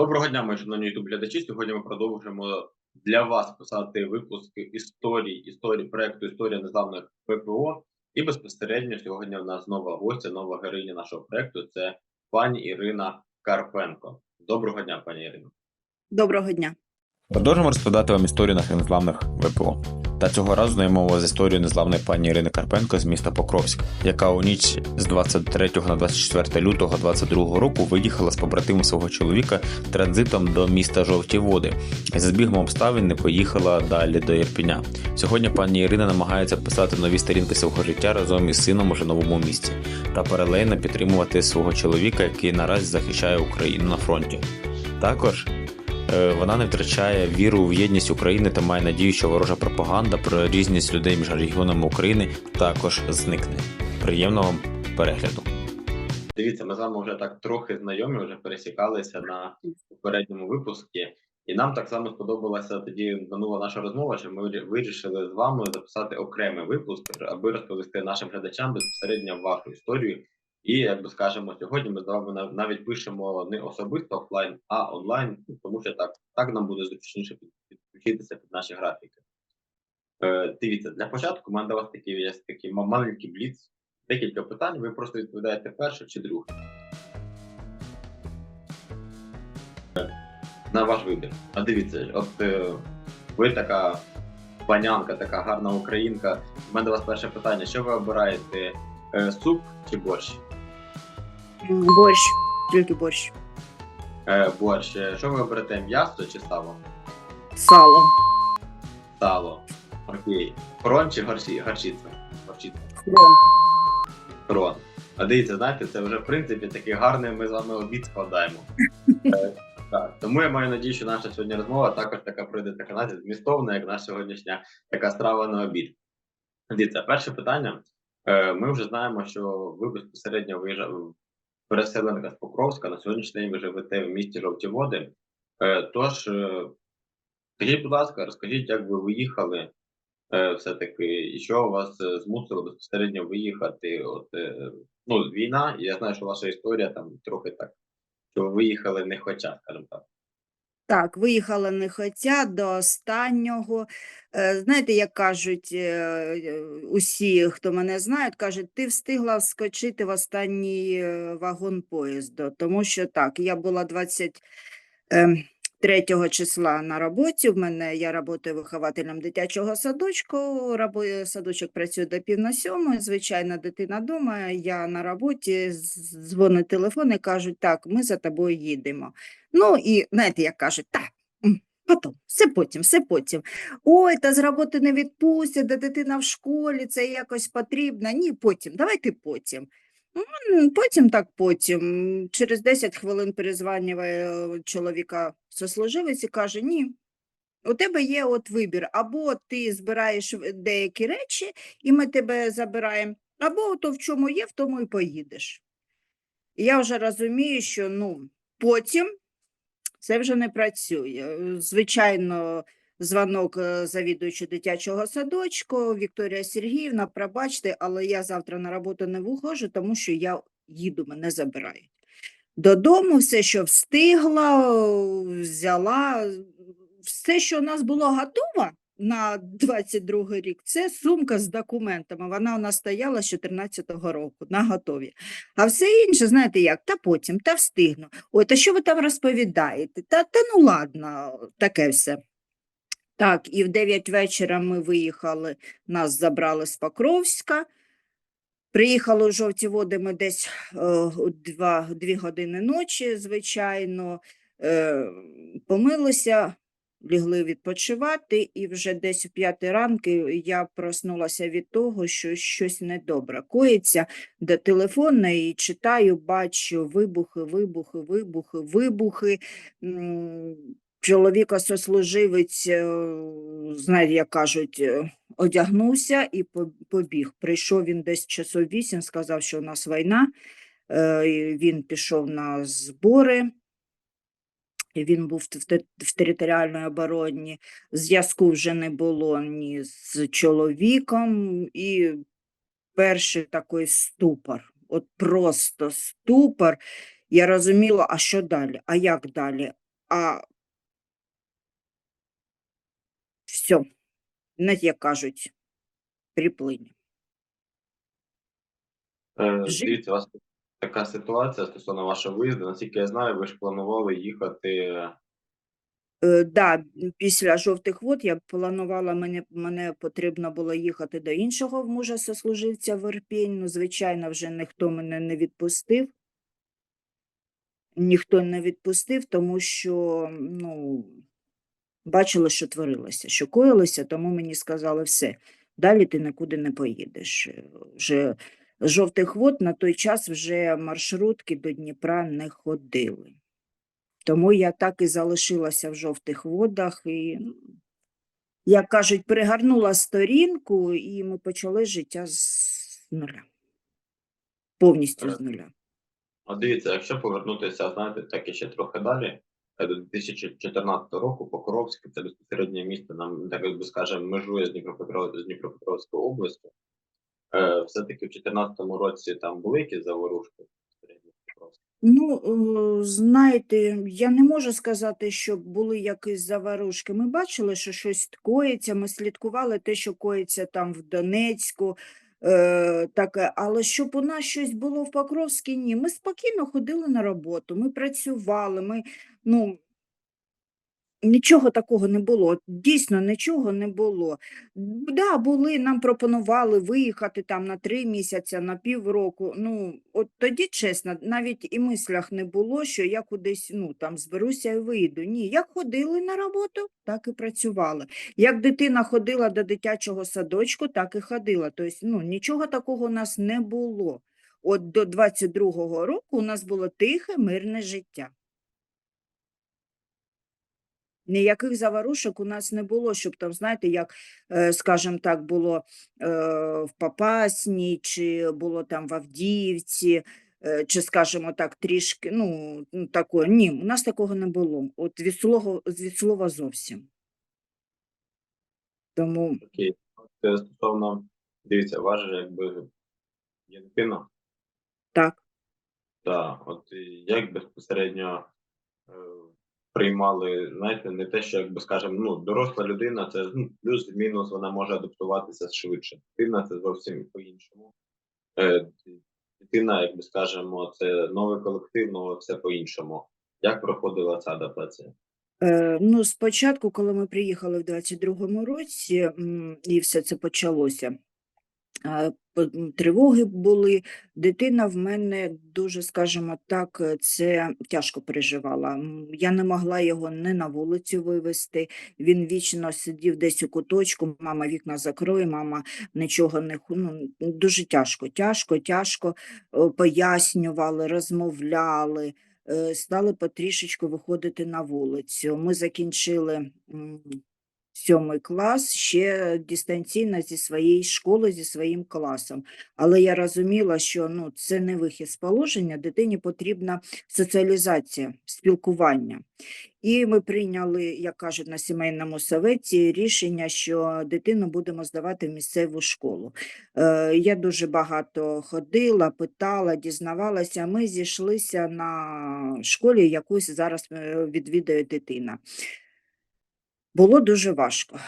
Доброго дня, мої шановні ютуб глядачі. Сьогодні ми продовжуємо для вас писати випуски історій, історії проекту Історія незламних ППО. І безпосередньо сьогодні в нас нова гостя, нова героїня нашого проекту це пані Ірина Карпенко. Доброго дня, пані Ірино. Доброго дня. Продовжимо розповідати вам історію наших незламних ВПО. Та цього разу знайомимо з історією незламної пані Ірини Карпенко з міста Покровськ, яка у ніч з 23 на 24 лютого 22 року виїхала з побратимом свого чоловіка транзитом до міста Жовті Води і за збігом обставин не поїхала далі до Ірпіня. Сьогодні пані Ірина намагається писати нові сторінки свого життя разом із сином уже новому місці та паралельно підтримувати свого чоловіка, який наразі захищає Україну на фронті. Також Вона не втрачає віру в єдність України та має надію, що ворожа пропаганда про різність людей між регіонами України також зникне. Приємного перегляду. Дивіться, ми з вами вже так трохи знайомі, вже пересікалися на попередньому випуску. І нам так само сподобалася тоді минула наша розмова, що ми вирішили з вами записати окремий випуск, аби розповісти нашим глядачам безпосередньо вашу історію. І як би скажемо, сьогодні ми з вами навіть пишемо не особисто офлайн, а онлайн, тому що так, так нам буде зручніше підключитися під наші графіки. Е, дивіться, для початку у мене до вас такий є такий маленький бліц. Декілька питань. Ви просто відповідаєте перше чи друге. на ваш вибір. А дивіться, от е, ви така панянка, така гарна українка. У мене до вас перше питання: що ви обираєте? Е, суп чи борщ? Борщ, тільки борщ. Е, борщ. Е, Що ви оберете? М'ясо чи сало? Сало. Сало. Окей. Фрон чи горші, горчиця? Горчиця. Хрон. Фрон. А дивіться, знаєте, це вже в принципі такий гарний ми з вами обід складаємо. Е, Так, тому я маю надію, що наша сьогодні розмова також така пройде така знаєте, змістовна, як наша сьогоднішня така страва на обід. Дивіться, перше питання. Е, Ми вже знаємо, що ви безпосередньо виїжджали переселенка з Покровська. На сьогоднішній день ви живете в місті Жовті Води. Е, Тож, е, скажіть, будь ласка, розкажіть, як ви виїхали все-таки, і що вас змусило безпосередньо виїхати? От, ну, війна, я знаю, що ваша історія там трохи так, що ви виїхали не хоча, скажімо так. Так, виїхала не хотя до останнього. Е, Знаєте, як кажуть е, е, усі, хто мене знають, кажуть, ти встигла вскочити в останній вагон поїзду. Тому що так, я була 23 числа на роботі. В мене я працюю вихователем дитячого садочку. Садочок працює до пів на сьомої. Звичайно, дитина вдома. Я на роботі, дзвонить телефон і кажуть, так, ми за тобою їдемо. Ну і знаєте, як кажуть, так, потім, все потім, все потім. Ой, та з роботи не відпустять, де дитина в школі, це якось потрібно. Ні, потім, давайте потім. Потім так потім. Через 10 хвилин перезванює чоловіка сослуживець і каже: ні. У тебе є от вибір, або ти збираєш деякі речі, і ми тебе забираємо, або то в чому є, в тому і поїдеш. Я вже розумію, що ну, потім це вже не працює. Е, Звичайно, дзвонок е, завідуючи дитячого садочку Вікторія Сергіївна, пробачте, але я завтра на роботу не виходжу, тому що я їду, мене забирають. Додому все, що встигла, взяла, все, що у нас було готово на 22 рік, це сумка з документами. Вона у нас стояла з 14-го року на готові. А все інше, знаєте як, та потім, та встигну. Ой, та що ви там розповідаєте? Та, та ну ладно, таке все. Так, і в 9 вечора ми виїхали, нас забрали з Покровська. Приїхали у жовті води ми десь е, у дві години ночі, звичайно, е, помилися, лігли відпочивати, і вже десь о п'ятій ранки я проснулася від того, що щось недобре коїться до телефону і читаю, бачу вибухи, вибухи, вибухи, вибухи. Чоловіка сослуживець, е, знаєте, як кажуть, е, одягнувся і побіг. Прийшов він десь часов вісім, сказав, що у нас війна. Е, Він пішов на збори. Він був в територіальній обороні. Зв'язку вже не було ні з чоловіком, і перший такий ступор, от просто ступор. Я розуміла, а що далі? А як далі? а все, знаєте, як кажуть, приплині. Е, Жи- Дивіться, у вас така ситуація стосовно вашого виїзду. Наскільки я знаю, ви ж планували їхати. Е, да, після жовтих вод я планувала, мене, мене потрібно було їхати до іншого мужа сослуживця в Ірпінь. Ну, звичайно, вже ніхто мене не відпустив. Ніхто не відпустив, тому що ну, бачили, що творилося, що коїлося, тому мені сказали все, далі ти нікуди не поїдеш. Е, Вже жовтих вод на той час вже маршрутки до Дніпра не ходили. Тому я так і залишилася в жовтих водах і, ну, як кажуть, пригорнула сторінку, і ми почали життя з нуля. Повністю з Е, нуля. От дивіться, якщо повернутися, знаєте, так і ще трохи далі, до 2014 року Покровське, це безпосереднє місто, нам так би скажемо, межує з, Дніпропетро... з Дніпропетровською областю. Е, все-таки в 2014 році там були якісь заворушки? Ну, е, знаєте, я не можу сказати, що були якісь заварушки. Ми бачили, що щось коїться, ми слідкували те, що коїться там в Донецьку, е, таке, але щоб у нас щось було в Покровській, ні. Ми спокійно ходили на роботу, ми працювали, ми, ну, Нічого такого не було, дійсно нічого не було. Да, були, нам пропонували виїхати там на три місяці, на півроку. Ну, от тоді, чесно, навіть і мислях не було, що я кудись ну, там зберуся і вийду. Ні, як ходили на роботу, так і працювали. Як дитина ходила до дитячого садочку, так і ходила. Тобто, ну, нічого такого у нас не було. От до 22-го року у нас було тихе, мирне життя. Ніяких заварушок у нас не було, щоб там, знаєте, як, е, скажімо так, було е, в Попасні, чи було там в Авдіївці, е, чи, скажімо так, трішки, ну, такое. Ні, у нас такого не було. От від слова, від слова зовсім. Тому Окей. Це стосовно, дивіться, ваш же якби є дитина, так. Так, от як безпосередньо приймали, знаєте, не те, що якби скажемо, ну, доросла людина, це ну, плюс-мінус, вона може адаптуватися швидше. Дитина це зовсім по-іншому. Е, дитина, як би скажемо, це новий колектив, ну, все по-іншому. Як проходила ця адаптація? Е, ну, спочатку, коли ми приїхали в 22-му році, і все це почалося, е, тривоги були, дитина в мене дуже, скажімо так, е, це тяжко переживала. Я не могла його не на вулицю вивезти, він вічно сидів десь у куточку, мама вікна закроє, мама нічого не ну, дуже тяжко, тяжко, тяжко е, пояснювали, розмовляли е, стали потрішечку виходити на вулицю. Ми закінчили сьомий клас ще дистанційно зі своєї школи, зі своїм класом. Але я розуміла, що ну, це не вихід з положення, дитині потрібна соціалізація, спілкування. І ми прийняли, як кажуть, на сімейному советі рішення, що дитину будемо здавати в місцеву школу. Е, Я дуже багато ходила, питала, дізнавалася. Ми зійшлися на школі, якусь зараз е, відвідує дитина. Було дуже важко.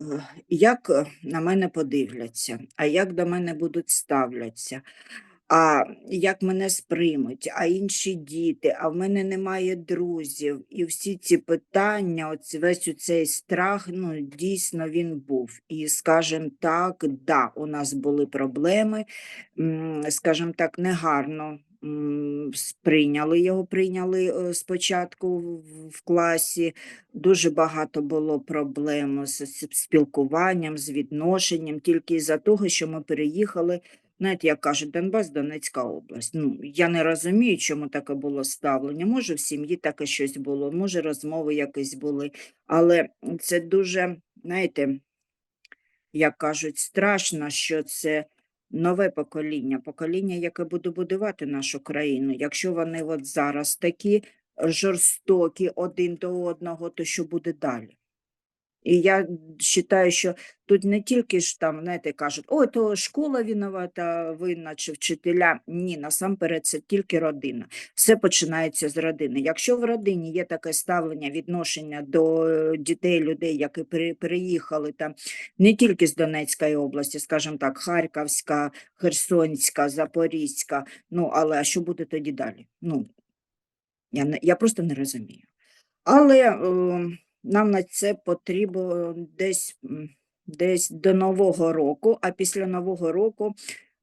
Е, Як е, на мене подивляться, а як до мене будуть ставляться, а як мене сприймуть, а інші діти, а в мене немає друзів. І всі ці питання, оць, весь цей страх, ну, дійсно він був. І, скажімо так, да, у нас були проблеми, скажімо так, негарно сприйняли його, прийняли е, спочатку в- класі. Дуже багато було проблем з спілкуванням, з відношенням, тільки із-за того, що ми переїхали. Знаєте, як кажуть, Донбас, Донецька область. Ну, я не розумію, чому таке було ставлення. Може, в сім'ї таке щось було, може, розмови якісь були. Але це дуже, знаєте, як кажуть, страшно, що це нове покоління, покоління, яке буде будувати нашу країну. Якщо вони от зараз такі жорстокі один до одного, то що буде далі? І я вважаю, що тут не тільки ж там, знаєте, кажуть, ой, то школа винувата, винна чи вчителя. Ні, насамперед це тільки родина. Все починається з родини. Якщо в родині є таке ставлення, відношення до е, дітей, людей, які приїхали там не тільки з Донецької області, скажімо так, Харківська, Херсонська, Запорізька, ну але а що буде тоді далі? Ну, я, не, я просто не розумію. Але е, нам на це потрібно десь, десь до Нового року, а після Нового року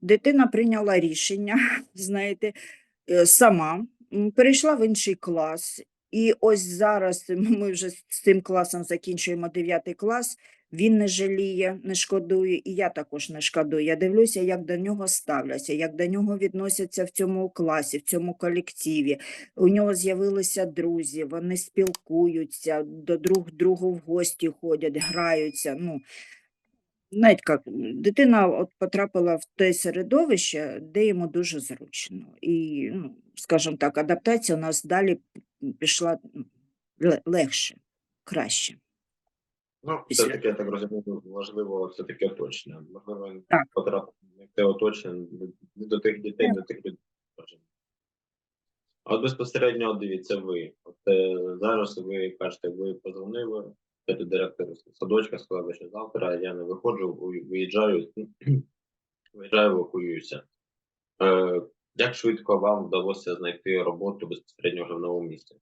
дитина прийняла рішення, знаєте, е, сама перейшла в інший клас. І ось зараз ми вже з цим класом закінчуємо 9 клас. Він не жаліє, не шкодує, і я також не шкодую. Я дивлюся, як до нього ставляться, як до нього відносяться в цьому класі, в цьому колективі. У нього з'явилися друзі, вони спілкуються, до друг другу в гості ходять, граються. Ну, знаєте, як дитина от потрапила в те середовище, де йому дуже зручно. І, ну, скажімо так, адаптація у нас далі пішла легше, краще. Ну, все-таки, я так розумію, важливо все-таки оточення. Можливо, Так. потрапити в те оточення не до тих дітей, не до тих людей. А от безпосередньо от дивіться ви. От е, зараз ви кажете, ви позвонили, це директору садочка, сказали, що завтра я не виходжу, виїжджаю, виїжджаю, евакуююся. Е, як швидко вам вдалося знайти роботу безпосередньо вже в новому місті?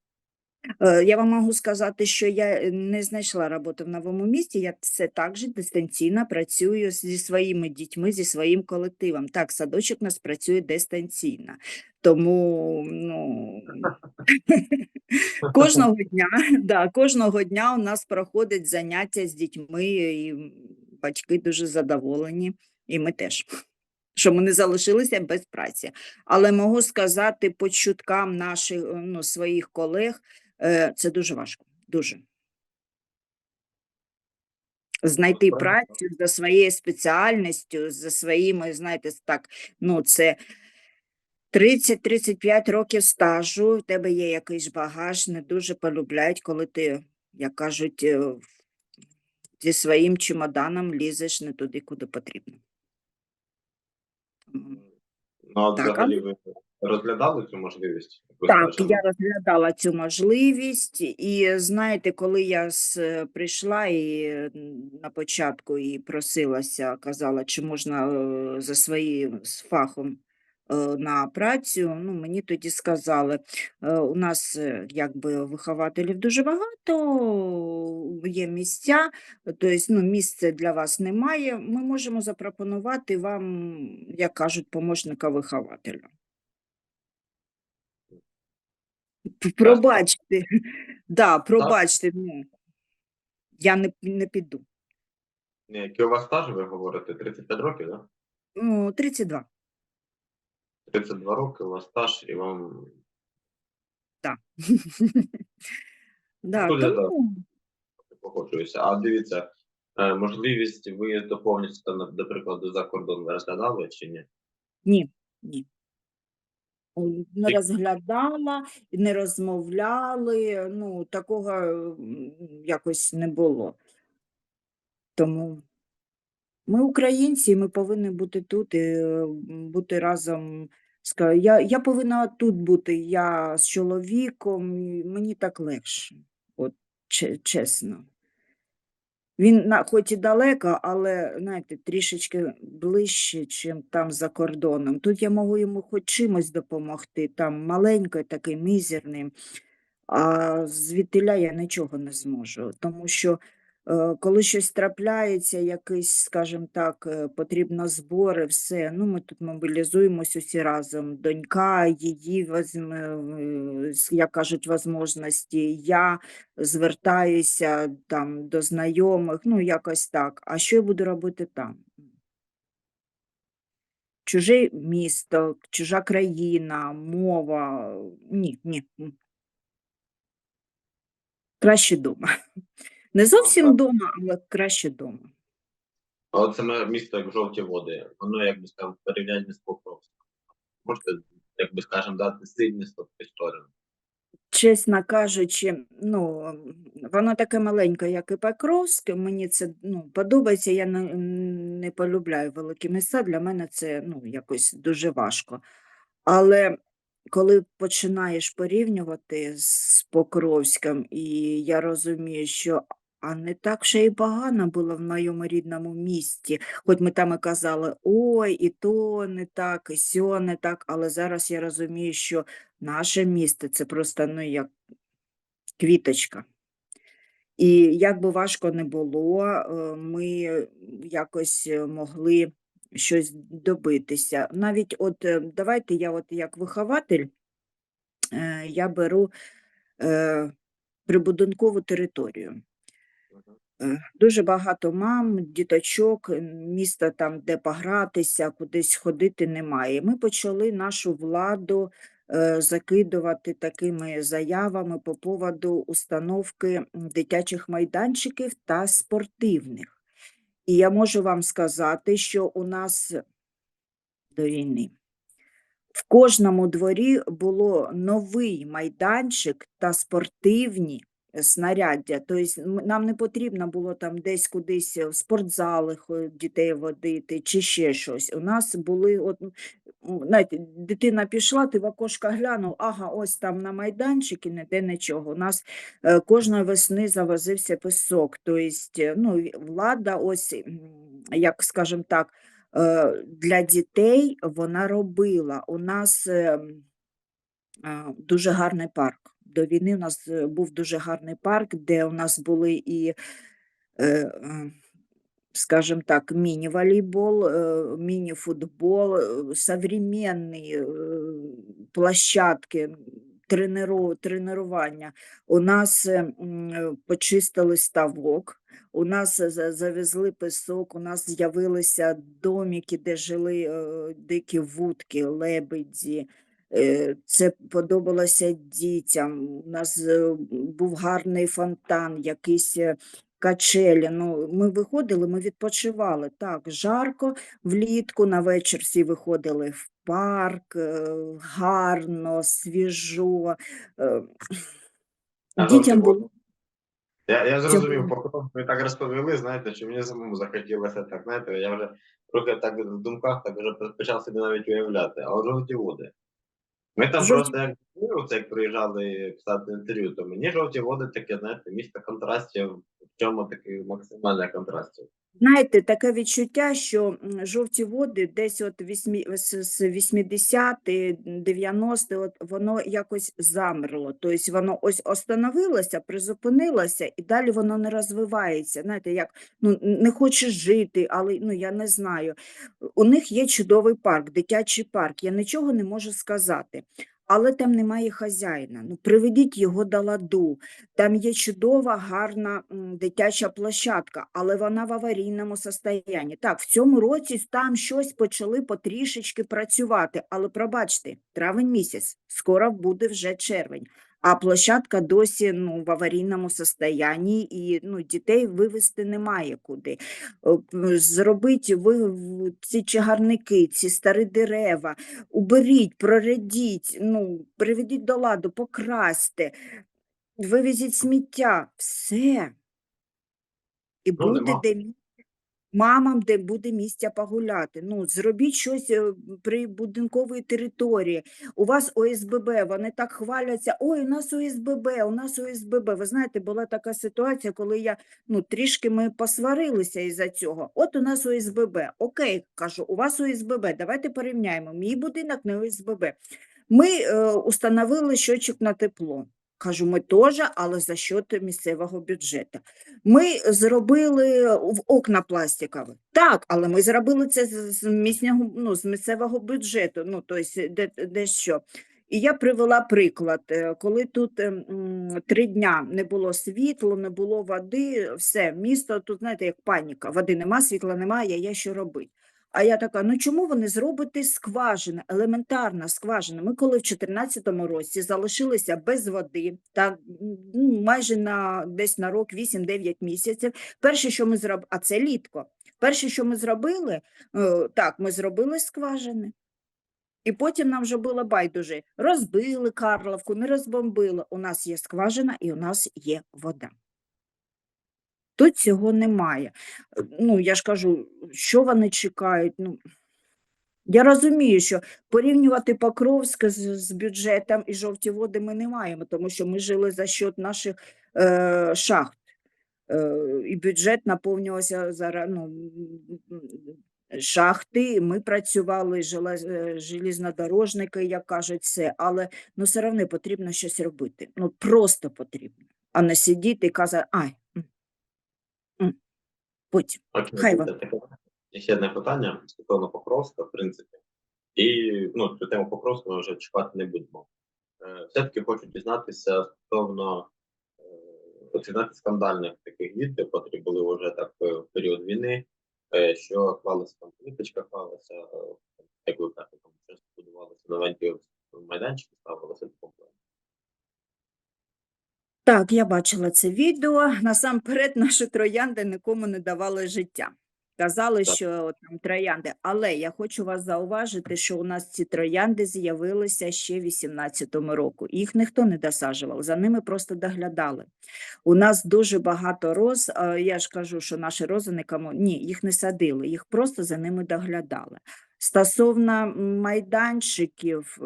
Е, Я вам можу сказати, що я е, не знайшла роботу в новому місті. Я все так же дистанційно працюю зі своїми дітьми, зі своїм колективом. Так, садочок у нас працює дистанційно. Тому ну, кожного дня, да, кожного дня у нас проходять заняття з дітьми, і батьки дуже задоволені, і ми теж. Що ми не залишилися без праці. Але можу сказати по чуткам наших ну, своїх колег, це дуже важко. Дуже. Знайти працю за своєю спеціальністю, за своїми, знаєте, так, ну це 30-35 років стажу, в тебе є якийсь багаж, не дуже полюбляють, коли ти, як кажуть, е, зі своїм чемоданом лізеш не туди, куди потрібно. Ну, а Так, взагалі ви розглядали цю можливість? Так, скажете? я розглядала цю можливість, і знаєте, коли я з, прийшла і на початку і просилася, казала, чи можна е, за своїм фахом е, на працю, ну мені тоді сказали, е, у нас е, якби вихователів дуже багато, є місця, тобто ну, місця для вас немає. Ми можемо запропонувати вам, як кажуть, помощника вихователя. Пробачте, да, пробачте, ну, я не, не піду. Ні, Який у вас стаж, ви говорите? 35 років, так? Да? Ну, 32. 32 роки у вас стаж, і вам Да, Ну, я тому, погоджуюся. А дивіться, е, можливість виїзду повністю, на- до прикладу, за кордон ви розглядали чи ні? ні, ні. Не розглядала, не розмовляли, ну, такого якось не було. Тому ми українці, ми повинні бути тут і е, бути разом. Я, я повинна тут бути, я з чоловіком, мені так легше, от чесно. Він хоч і далеко, але знаєте, трішечки ближче, чим там за кордоном. Тут я можу йому хоч чимось допомогти, там маленький, такий мізерний, а звідтиля я нічого не зможу. Тому що коли щось трапляється, якийсь, скажімо так, е, потрібно збори, все. Ну, ми тут мобілізуємось усі разом. Донька, її е, як кажуть, возможності. Я звертаюся там до знайомих, ну якось так. А що я буду робити там? Чуже місто, чужа країна, мова. Ні, ні. Краще дома. Не зовсім так. дома, але краще дома. А от саме місто, як жовті води, воно, як би сказав, в порівнянні з Покровськом. Можете, як би скажемо, дати сильні історію? чесно кажучи, ну, воно таке маленьке, як і Покровське. Мені це ну, подобається. Я не, не полюбляю великі міста. Для мене це ну, якось дуже важко. Але коли починаєш порівнювати з Покровським, і я розумію, що а не так ще й погано було в моєму рідному місті. Хоч ми там і казали, ой, і то не так, і сьо не так, але зараз я розумію, що наше місто це просто ну, як квіточка. І як би важко не було, е, ми якось е, могли щось добитися. Навіть от е, давайте я от як вихователь, я беру прибудинкову територію. Е, Дуже багато мам, діточок, е, міста там, де погратися, кудись ходити немає. Ми почали нашу владу е, закидувати такими заявами по поводу установки дитячих майданчиків та спортивних. І я можу вам сказати, що у нас до війни в кожному дворі було новий майданчик та спортивні снаряддя. Тобто нам не потрібно було там десь кудись в спортзали дітей водити чи ще щось. У нас були, от, знаєте, дитина пішла, ти в окошко глянув, ага, ось там на майданчикі, ніде нічого. У нас е, кожної весни завозився пісок. Тобто, ну, влада, ось, як скажімо так, е, для дітей вона робила. У нас е, м, дуже гарний парк. До війни у нас е, був дуже гарний парк, де у нас були і, е, е, скажімо так, міні-волейбол, е, міні-футбол, современні площадки, тренування. У нас е, е, почистили ставок, у нас завезли пісок, у нас з'явилися домики, де жили дикі вудки, лебеді. Е, Це подобалося дітям. У нас е, був гарний фонтан, якісь е, качелі. Ну, ми виходили, ми відпочивали. Так, жарко влітку, на вечір всі виходили в парк, гарно, свіжо. А Дітям було. Я, я Цього- зрозумів, поки ви так розповіли, знаєте, що мені самому захотілося так, знаєте, я вже трохи так в думках так вже почав собі навіть уявляти. А жовті води. Ми там Жовті- просто як приїжджали писати інтерв'ю, то мені жовті води таке, знаєте, місто контрастів, в чому такий максимальний контрастів. Знаєте, таке відчуття, що жовті води десь от вісьмі, з з 80-ті, 90-ті, от воно якось замерло. Тобто воно ось остановилося, призупинилося, і далі воно не розвивається. Знаєте, як ну, не хочеш жити, але ну, я не знаю. У них є чудовий парк, дитячий парк. Я нічого не можу сказати. Але там немає хазяїна. Ну, приведіть його до ладу. Там є чудова, гарна дитяча площадка, але вона в аварійному состоянні. Так, в цьому році там щось почали потрішечки працювати, але пробачте, травень місяць, скоро буде вже червень. А площадка досі ну, в аварійному состоянні, і ну, дітей вивезти немає куди. Е, Зробіть ви ці чагарники, ці старі дерева, уберіть, проредіть, ну, приведіть до ладу, покрасьте вивезіть сміття, все. І Ну, буде де мамам, де буде місця погуляти. Ну, зробіть щось е, при будинковій території. У вас ОСББ, вони так хваляться. Ой, у нас ОСББ, у нас ОСББ. Ви знаєте, була така ситуація, коли я ну, трішки ми посварилися із-за цього. От у нас ОСББ. Окей, кажу, у вас ОСББ, давайте порівняємо. Мій будинок не ОСББ. Ми е, установили щочок на тепло. Кажу, ми теж, але за счет місцевого бюджету. Ми зробили в окна пластикові. Так, але ми зробили це з, місцевого, ну, з місцевого бюджету, ну, тобто, де, де що. І я привела приклад, е, коли тут ем, три дня не було світла, не було води, все, місто, тут, знаєте, як паніка, води нема, світла немає, я що робити? А я така, ну чому ви не зробите скважини, елементарна скважина? Ми коли в 2014 році залишилися без води, та ну, майже на десь на рок 8-9 місяців. Перше, що ми зробили, а це літко. Перше, що ми зробили, е, так, ми зробили скважини. І потім нам вже було байдуже. Розбили Карловку, не розбомбили. У нас є скважина і у нас є вода. Тут цього немає. Е, Ну, я ж кажу, що вони чекають? Ну, я розумію, що порівнювати Покровськ з, з бюджетом і жовті води ми не маємо, тому що ми жили за счет наших е, шахт. Е, і бюджет наповнювався за ну, шахти. Ми працювали е, желізнодорожники, як кажуть, все, але ну, все одно потрібно щось робити. Ну, просто потрібно, а не сидіти і казати, ай, Окей, Хай вам. Ще одне питання стосовно Покровська, в принципі. І ну, цю тему Покровська ми вже чекати не будемо. Е, все-таки хочу дізнатися стосовно е, оцінити скандальних таких відео, котрі були вже так е, в період війни, е, що клалася там політичка, клалася, як ви кажете, там часто будувалися новенькі майданчики, ставилися комплекс. Так, я бачила це відео. Насамперед, наші троянди нікому не давали життя. Казали, Так. що там троянди. Але я хочу вас зауважити, що у нас ці троянди з'явилися ще в 18-му року. Їх ніхто не досаджував, за ними просто доглядали. У нас дуже багато роз. Я ж кажу, що наші рози нікому ні, їх не садили, їх просто за ними доглядали. Стосовно майданчиків.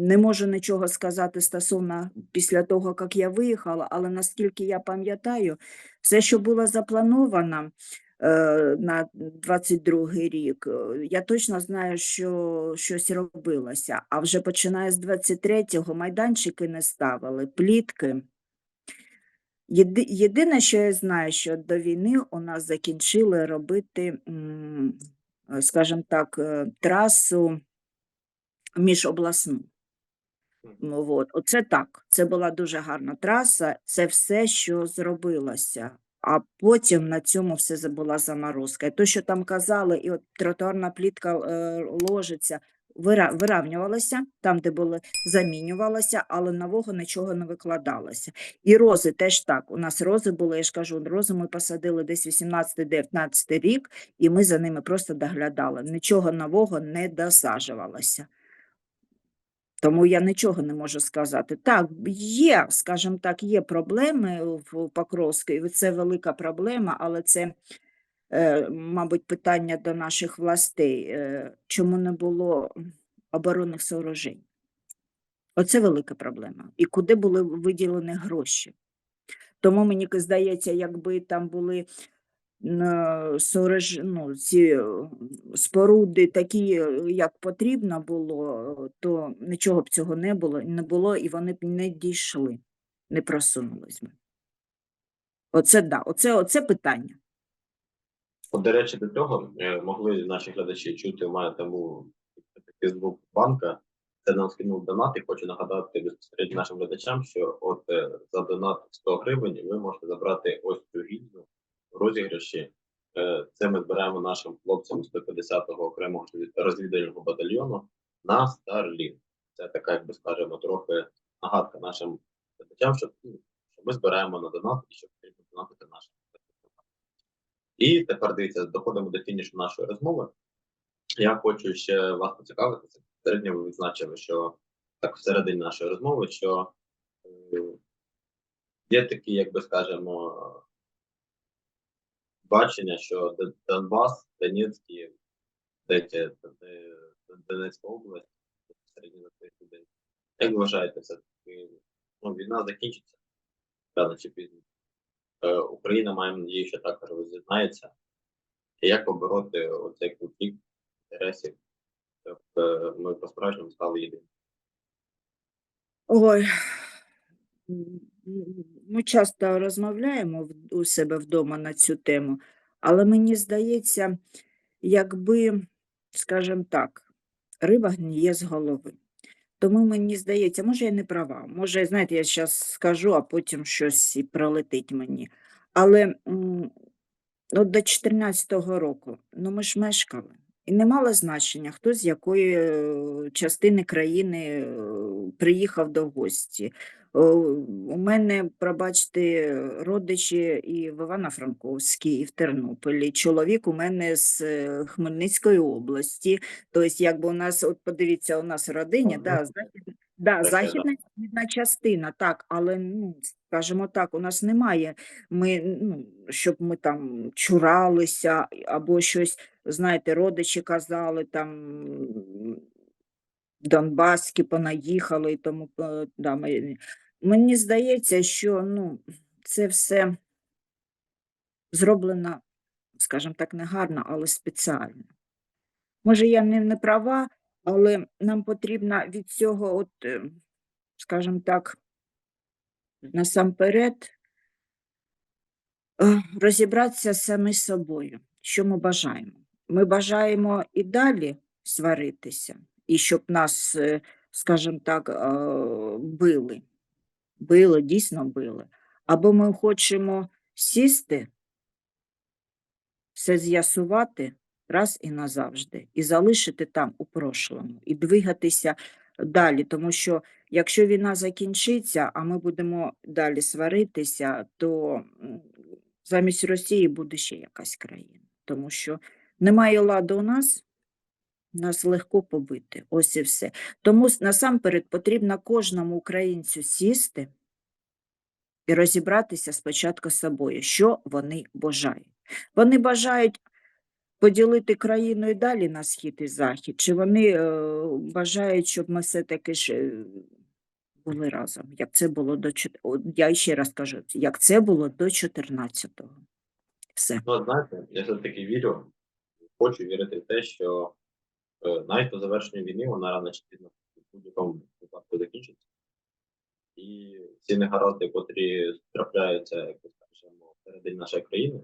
Не можу нічого сказати стосовно після того, як я виїхала, але наскільки я пам'ятаю, все, що було заплановано е, на 22 рік, е, я точно знаю, що щось робилося. А вже починає з 23-го майданчики не ставили, плітки. Єди- Єдине, що я знаю, що до війни у нас закінчили робити, скажімо так, е, трасу міжобласну. Ну, от. Оце так. Це була дуже гарна траса, це все, що зробилося. А потім на цьому все була заморозка. І то, що там казали, і от тротуарна плітка е, ложиться, вира, вирівнювалася, там, де були, замінювалася, але нового нічого не викладалося. І рози теж так. У нас рози були, я ж кажу, рози ми посадили десь 18-19 рік, і ми за ними просто доглядали. Нічого нового не досаджувалося. Тому я нічого не можу сказати. Так, є, скажімо так, є проблеми в Покровську, і це велика проблема, але це, е, мабуть, питання до наших властей. Е, чому не було оборонних сооружень? Оце велика проблема. І куди були виділені гроші? Тому мені здається, якби там були. Ну, ці е, споруди такі, е, як потрібно було, то нічого б цього не було, не було, і вони б не дійшли, не просунулись би. Оце да, оце, оце питання. От, до речі, до цього е, могли наші глядачі чути, має тому звук банка. Це нам скинув донат і хочу нагадати безпосередньо нашим глядачам, що от за донат 100 гривень ви можете забрати ось цю гільзу розіграші. Е, Це ми збираємо нашим хлопцям 150-го окремого розвідувального батальйону на Старлін. Це така, як би скажемо, трохи нагадка нашим глядачам, ну, що ми збираємо на донат і що потрібно донатити нашим. І тепер дивіться, доходимо до фінішу нашої розмови. Я хочу ще вас поцікавити. Це середньо ви відзначили, що так всередині нашої розмови, що е, є такі, як би скажемо, бачення, що Донбас, Донецький, Донецька область, на цих людей. Як вважаєте, все таки ну, війна закінчиться рано чи пізно? Е, Україна маємо надію, що також роз'єднається. І як побороти оцей конфлікт інтересів, щоб е, ми по-справжньому стали єдиними? Ой, ми часто розмовляємо у себе вдома на цю тему, але мені здається, якби, скажімо так, риба гниє з голови. Тому мені здається, може, я не права. Може, знаєте, я зараз скажу, а потім щось і пролетить мені. Але от до 14-го року, ну ми ж мешкали. І не мало значення, хто з якої е, частини країни е, приїхав до гості. У мене, пробачте, родичі і в Івано-Франковській, і в Тернополі. Чоловік у мене з е, Хмельницької області. Тобто, якби у нас, от подивіться, у нас в родині, Ага. да, да, Таке, да. західна східна частина, так, але, ну, скажімо так, у нас немає, ми, ну, щоб ми там чуралися або щось, знаєте, родичі казали там Донбаски понаїхали і тому е, да, ми- мені здається, що ну, це все зроблено, скажімо так, не гарно, але спеціально. Може, я не, не права, але нам потрібно від цього, от, е, скажімо так, насамперед е, розібратися самі собою, що ми бажаємо. Ми бажаємо і далі сваритися, і щоб нас, е, скажімо так, били, били, дійсно били. Або ми хочемо сісти, все з'ясувати раз і назавжди, і залишити там у прошлому, і двигатися далі. Тому що якщо війна закінчиться, а ми будемо далі сваритися, то замість Росії буде ще якась країна. Тому що немає ладу у нас, нас легко побити. Ось і все. Тому насамперед потрібно кожному українцю сісти і розібратися спочатку з собою, що вони бажають. Вони бажають поділити країну і далі на схід і захід, чи вони е, бажають, щоб ми все-таки ж е, були разом, як це було до я ще раз кажу, як це було до 14-го. Все. Ну, знаєте, я все-таки вірю, хочу вірити в те, що е, навіть по завершенню війни вона рано чи пізно будь-якому випадку закінчиться. І ці негаразди, котрі трапляються, як ми скажемо, всередині нашої країни,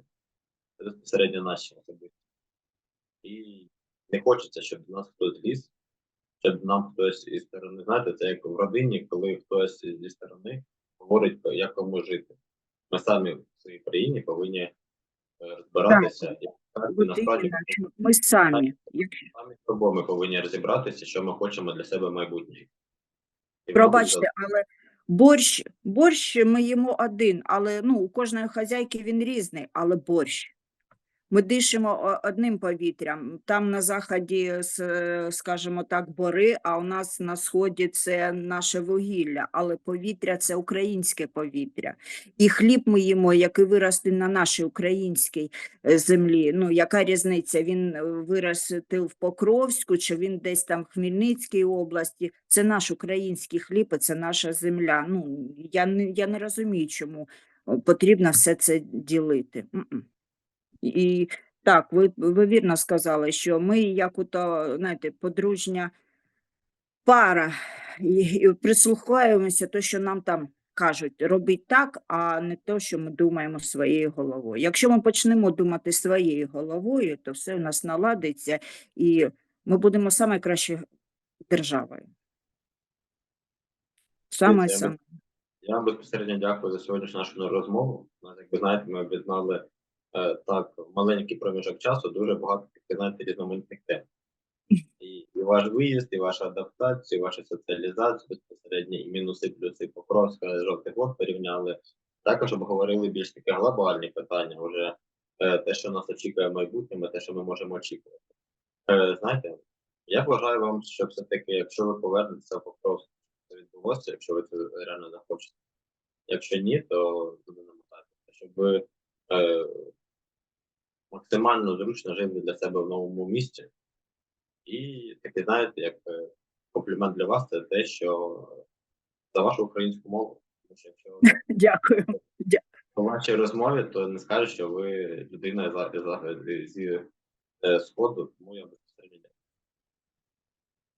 безпосередньо наші особисті. І не хочеться, щоб до нас хтось ліз, щоб нам хтось із сторони, знаєте, це як в родині, коли хтось зі сторони говорить, як кому жити. Ми самі в своїй країні повинні е, розбиратися насправді Ми самі. Самі з собою ми повинні розібратися, що ми хочемо для себе майбутнє. І, Пробачте, але борщ, борщ ми їмо один, але ну, у кожної хазяйки він різний, але борщ. Ми дишимо одним повітрям. Там на заході, скажімо так, бори, а у нас на сході це наше вугілля, але повітря це українське повітря. І хліб ми їмо, який виросте на нашій українській е, землі. Ну, яка різниця? Він е, виросте в Покровську, чи він десь там в Хмельницькій області. Це наш український хліб, і це наша земля. Ну, я не, я не розумію, чому е, потрібно все це ділити. І так, ви, ви вірно сказали, що ми, як ото, знаєте, подружня пара, і, і прислухаємося то, що нам там кажуть, робіть так, а не то, що ми думаємо своєю головою. Якщо ми почнемо думати своєю головою, то все у нас наладиться, і ми будемо саме кращою державою. Саме саме. Я вам безпосередньо дякую за сьогоднішню нашу розмову. У нас, Як ви знаєте, ми об'єднали так маленький проміжок часу дуже багато знаєте, різноманітних тем. І, і ваш виїзд, і ваша адаптація, і ваша соціалізація безпосередньо, і мінуси, плюси Покровська, жовтий флот порівняли. Також обговорили більш такі глобальні питання, вже е, те, що нас очікує в майбутньому, те, що ми можемо очікувати. Е, знаєте, я бажаю вам, щоб все-таки, якщо ви повернетеся в Покровськ, це відбулося, якщо ви це реально захочете. Якщо ні, то буде намагатися, щоб ви е, максимально зручно жити для себе в новому місці. І таке, знаєте, як е, комплімент для вас, це те, що за вашу українську мову. Якщо Дякую. по вашій розмові, то не скажу, що ви людина е, сходу, тому я дякую.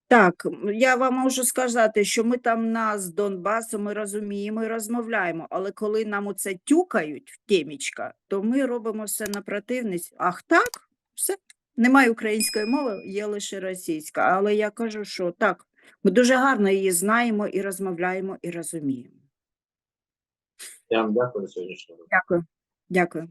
Так, я вам можу сказати, що ми там на з Донбасу, ми розуміємо і розмовляємо, але коли нам оце тюкають в темічка, то ми робимо все на противність. Ах так, все, немає української мови, є лише російська. Але я кажу, що так, ми дуже гарно її знаємо і розмовляємо і розуміємо. Я вам дякую за. Дякую. Дякую.